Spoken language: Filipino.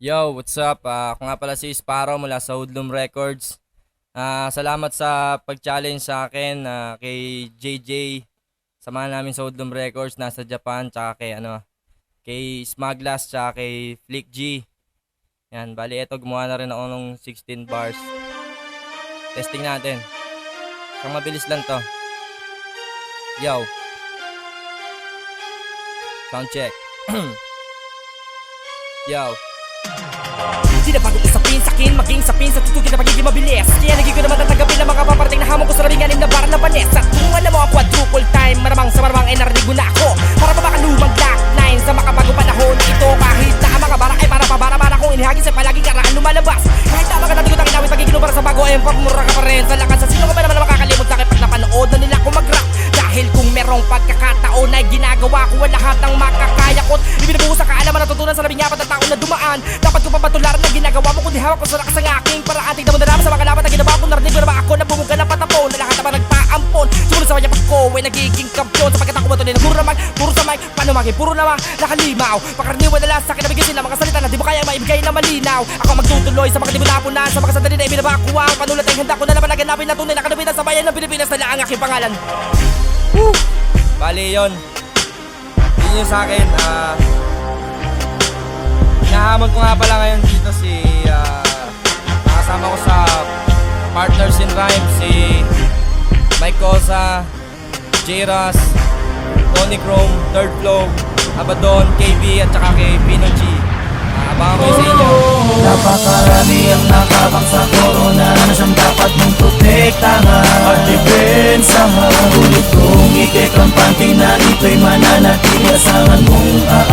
Yo, what's up? Ah, ako nga pala si Sparrow mula sa Hoodlum Records. Ah, salamat sa pag-challenge sa akin ah, kay JJ. Samahan namin sa Hoodlum Records nasa Japan tsaka kay ano kay Smaglass tsaka kay Flick G. Yan, bali eto gumawa na rin ako ng 16 bars. Testing natin. Kang mabilis lang to. Yo. Sound check. Yo. Sinapagod usapin sa akin, maging sapin sa tutugin na pagiging mabilis. Kaya naging ko naman tatanggapin ang mga paparating na hamon ko sa labing anim na bar na panes At kung alam mo ang quadruple time, maramang sa maramang ay narinig mo na ako. Para pa makalumang black line sa makabago panahon? Na ito Kahit na ang mga bara ay para pabara-bara kong inihagis ay palaging karaan lumalabas. Kahit na mga natin ko tangin namin pagiging para sa bago ay pagmura ka pa rin Sa lakas. Sa sino ka ba naman makakalimot sa akin pag napanood na nila ako mag-rap? Dahil kung merong pagkakataon ay ginagawa ko lahat ng makakaya patularan na ginagawa mo kundi hawak ko sa lakas ng aking paraan Tignan mo na sa mga laban na ginawa ko Narinig mo na ba ako na bumuga ng patapon Na lahat naman nagpaampon Sumunod sa kanya pag ko ay nagiging kampiyon Sapagkat ako matuloy na puro naman, puro sa mic Paano maging puro naman nakalimaw Pakaraniwan na lang sa akin nabigay sila mga salita na di mo kaya maibigay na malinaw Ako magtutuloy sa mga di mo napunan Sa mga sandali na ibinabakuha Ang panulat ay handa ko na naman na ganapin na tunay na kanabitan sa bayan ng Pilipinas na lang ang aking pangalan Woo! Bali yun. Yun sa akin. ah Nahamon ko nga pala ngayon dito si ah, nakasama ko sa Partners in Rhyme si Mike Cosa, J-Ras, Tony Chrome, Third Flow, Abaddon, KB at saka kay Pino G. Ah, abangan ko sa inyo. Napakarami ang nakabang sa corona Na siyang dapat mong protektahan At depensahan Ulit kong ikikampante na ito'y mananatili Asahan mong Napakarami